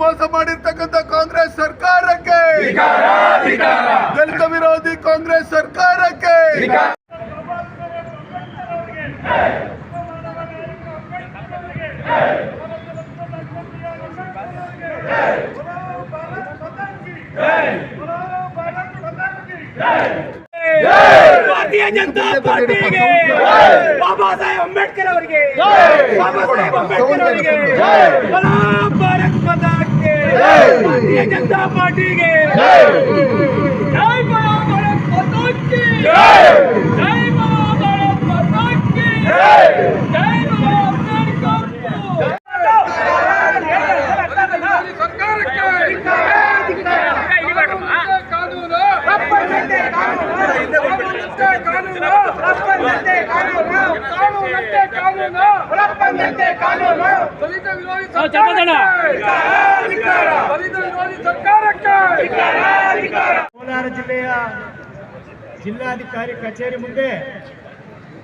ಮೋಸ ಮಾಡಿರ್ತಕ್ಕಂಥ ಕಾಂಗ್ರೆಸ್ ಸರ್ಕಾರಕ್ಕೆ. ಜನತಾ ಪಾರ್ಟಿಗೆ ಬಾಬಾ ಸಾಹೇಬ್ ಅಂಬೇಡ್ಕರ್ ಅವರಿಗೆ ಬಾಬಾ ಸಾಹೇಬ್ ಅಂಬೇಡ್ಕರ್ ಅವರಿಗೆ ಬಲಾ ಭಾರತ್ ಮಾತಾಕ್ಕೆ ಭಾರತೀಯ ಜನತಾ ಪಾರ್ಟಿಗೆ ಕೋಲಾರ ಜಿಲ್ಲೆಯ ಜಿಲ್ಲಾಧಿಕಾರಿ ಕಚೇರಿ ಮುಂದೆ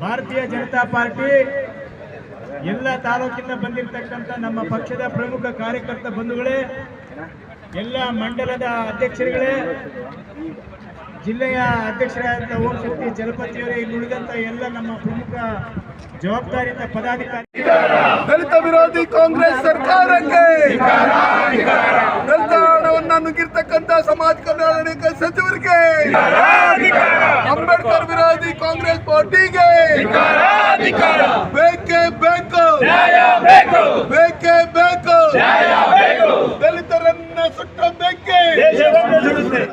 ಭಾರತೀಯ ಜನತಾ ಪಾರ್ಟಿ ಎಲ್ಲ ತಾಲೂಕಿಂದ ಬಂದಿರತಕ್ಕಂಥ ನಮ್ಮ ಪಕ್ಷದ ಪ್ರಮುಖ ಕಾರ್ಯಕರ್ತ ಬಂಧುಗಳೇ ಎಲ್ಲ ಮಂಡಲದ ಅಧ್ಯಕ್ಷರುಗಳೇ ಜಿಲ್ಲೆಯ ಅಧ್ಯಕ್ಷರಾದಂಥ ಓಂ ಶಕ್ತಿ ಜಲಪತಿಯವರೇ ಇಲ್ಲಿ ಉಳಿದಂತ ಎಲ್ಲ ನಮ್ಮ ಪ್ರಮುಖ ಜವಾಬ್ದಾರಿಯಿಂದ ಪದಾಧಿಕಾರಿ ದಲಿತ ವಿರೋಧಿ ಕಾಂಗ್ರೆಸ್ ಸರ್ಕಾರಕ್ಕೆ ದಲಿತ ಹಣವನ್ನು ನುಗ್ಗಿರ್ತಕ್ಕಂಥ ಸಮಾಜ ಕಲ್ಯಾಣ ಸಚಿವರಿಗೆ ಅಂಬೇಡ್ಕರ್ ವಿರೋಧಿ ಕಾಂಗ್ರೆಸ್ ಪಾರ್ಟಿಗೆ ಬೇಕೇ ಬೇಕು. ಬೇಕೇ